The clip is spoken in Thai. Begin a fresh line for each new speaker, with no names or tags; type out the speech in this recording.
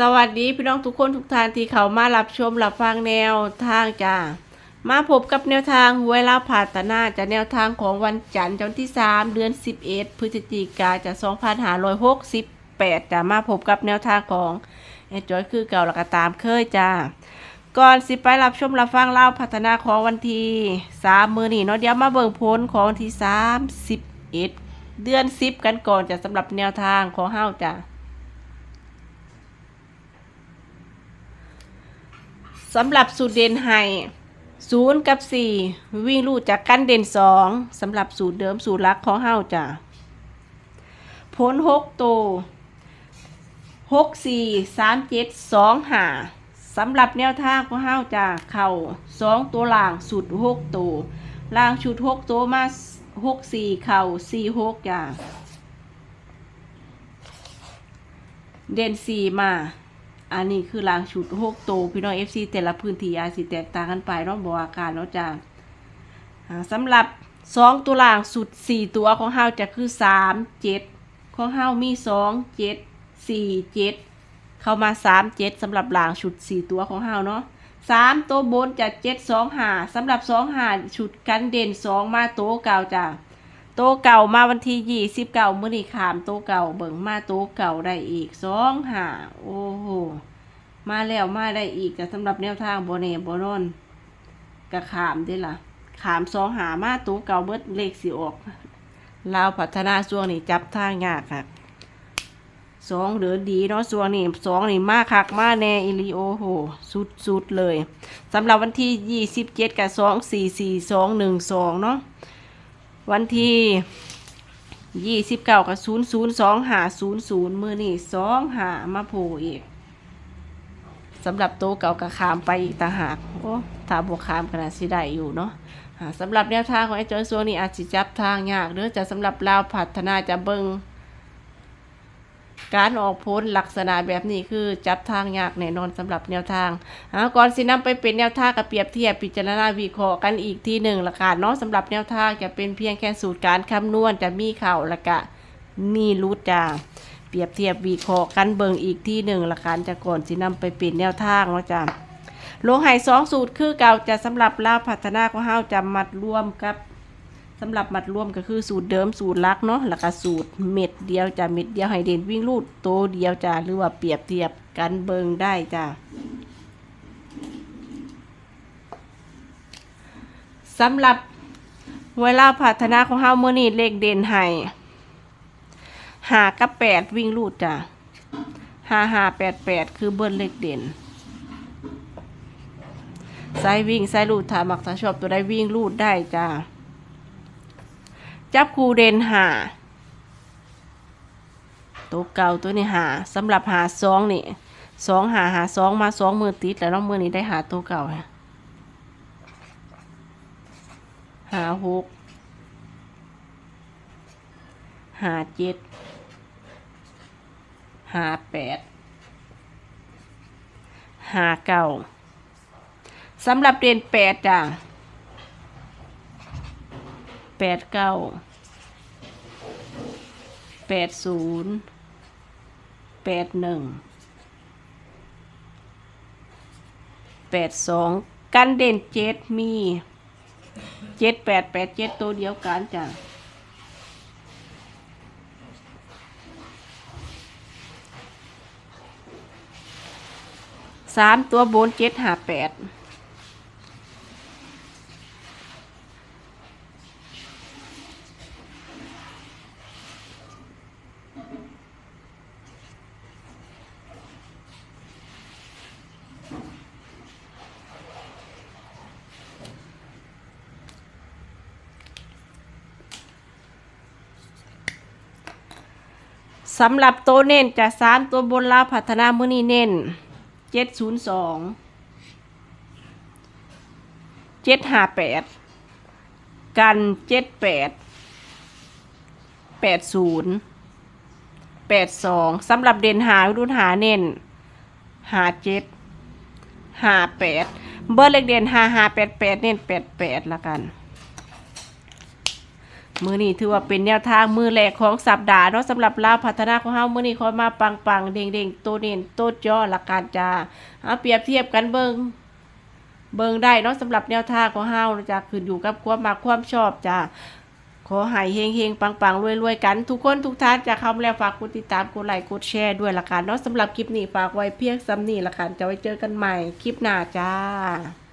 สวัสดีพี่น้องทุกคนทุกท่านที่เขามารับชมรับฟังแนวทางจ้ามาพบกับแนวทางหวยลาวผาตนาจะแนวทางของวันจันทร์จันที่ 3 เดือน 11 พฤศจิกาจะ2568จะมาพบกับแนวทางของแอจอยคือเก่าแล้วก็ตามเคยจ้าก่อนสิไปรับชมรับฟังเล่าพัฒนาของวันที่3มือนี่เนาะเดี๋ยวมาเบิ่งผลของวันที่ 31 เดือน 10 กันก่อนจะสำหรับแนวทางของเฮาจ้า สำหรับสูตรเด่นให้ศูนย์กับสี่วิ่งลู่จากกันเด่นสองสำหรับสูตรเดิมสูตรลักของเฮาจ้ะผลหกตัวหกสี่สามเจ็ดสองหาสำหรับแนวทางของเฮาจ้ะเข่าสองตัวล่างสูตรหกตัวล่างชุดหกตัวมาหกสี่เข่าสี่หกจ้ะเด่นสี่มา อันนี้คือรางชุดหกโตวพี่น้องเอฟซีแต่ละพื้นที่อาจสิแตกต่างกันไปเนาะบอกอาการเนาะจ้าสำหรับสองตัวรางสุดสี่ตัวของเฮาจะคือสามเจ็ดของเฮามีสองเจ็ดสี่เจ็ดเข้ามาสามเจ็ดสำหรับรางชุดสี่ตัวของเฮาเนาะสามตัวบนจะเจ็ดสองหาสำหรับสองหาชุดกันเด่นสองมาโตเก่าจ้า โตะเก่ามาวันที่ยี่สิบเก่ามื่อนี้ขามโตะเก่าเบิ่งมาโตะเก่าได้อีกสองหาโอ้โหมาแล้วมาได้อีกแต่สำหรับแนวทางโบเน่โบนอนกระขามด้ล่ะ ขามสองหามาโตะเก่าเบิดเลขสิออกลาวพัฒนาช่วงนี้จับทางยากค่ะสองเดือดีเนาะช่วงนี้สองนี่มาคักมาแน่อิลิโอโหสุดสุดเลยสำหรับวันที่ยี่สิบเจ็ดกับสองสี่สี่สองหนึ่งสองเนาะ วันที่ยี่สิบเก้ากับศูนย์ศูนย์สองหาศูนย์ศูนย์มือนี่สองหามาโผล่อีกสำหรับโตะเก่ากับขามไปอีกต่างหากโอ้ถ้าบวกขามขนาดสิได้อยู่เนาะสำหรับแนวทางของไอ้เจ้าซัวนี่อาจจะจับทางยากเด้อจะสำหรับลาวพัฒนาจะเบิง การออกพ้นลักษณะแบบนี้คือจับทางยากแน่นอนสำหรับแนวทางอ่าก่อนสินำไปเป็นแนวทางกับเปรียบเทียบพิจารณาวิเคราะห์กันอีกทีหนึ่งละค่ะเนาะสำหรับแนวทางจะเป็นเพียงแค่สูตรการคำนวณจะมีเข่าละกะมีรูดจ้าเปรียบเทียบวิเคราะห์กันเบิงอีกทีหนึ่งละค่ะจะก่อนสินำไปเป็นแนวทางเนาะจ้าลงไห้สองสูตรคือเก่าจะสำหรับลาพัฒนาของเฮาจะมัดรวมกับ สำหรับมัดรวมก็คือสูตรเดิมสูตรลักเนาะแล้วก็สูตรเม็ดเดียวจ้ะเม็ดเดียวให้เด่นวิ่งรูดโตเดียวจ้ะหรือว่าเปรียบเทียบกันเบิงได้จ้าสำหรับเวลาพัฒนาของเฮามื้อนี้เลขเด่นให้หากับแปดวิ่งรูดจ้ะห้าห้าแปดแปดคือเบิ้ลเลขเด่นสายวิ่งสายรูดถ้ามักถ้าชอบตัวใดวิ่งรูดได้จ้ะ จับคูเด่นหาตัวเก่าตัวนี้หาสำหรับหาสองนี่สองหาหาสองมาสองมือติดแล้วน้องมือนี้ได้หาตัวเก่าฮะหาหกหาเจ็ดหาแปดหาเก้าสำหรับเรียนแปดจ้ะแปดเก้า แปดศูนย์แปดหนึ่งแปดสองกันเด่นเจ็ดมีเจ็ดแปดแปดเจ็ดตัวเดียวกันจ้ะสามตัวบนเจ็ดหาแปด สำหรับตัวเน้นจะสามตัวบนลาพัฒนามือนี้เน้นเจ็ดศูนย์สองเจ็ดห้าแปดกันเจ็ดแปดแปดศูนย์แปดสองสำหรับเด่นหารุ่นหาเน้นหาเจ็ดหาแปดเบอร์เลขเด่นหาหาแปดแปดเน้นแปดแปดละกัน มือนี้ถือว่าเป็นแนวทางมือแรกของสัปดาห์เนาะสำหรับลาวพัฒนาของเฮามือนี้ขอมาปังปังๆเด้งเด้งๆโตเน้นโตจ่อหลักการจ้าเอาเปรียบเทียบกันเบิงเบิงได้เนาะสำหรับแนวทางของเฮาจะขึ้นอยู่กับความมักความชอบจ้าขอให้เฮงเฮงปังปังรวยรวยๆกัน ทุกคนทุกท่านจะเข้ามาแล้วฝากกดติดตามกดไลค์กดแชร์ด้วยละกันเนาะสำหรับคลิปนี้ฝากไว้เพียงซ้ำนี้ละกันจะไว้เจอกันใหม่คลิปหน้าจ้า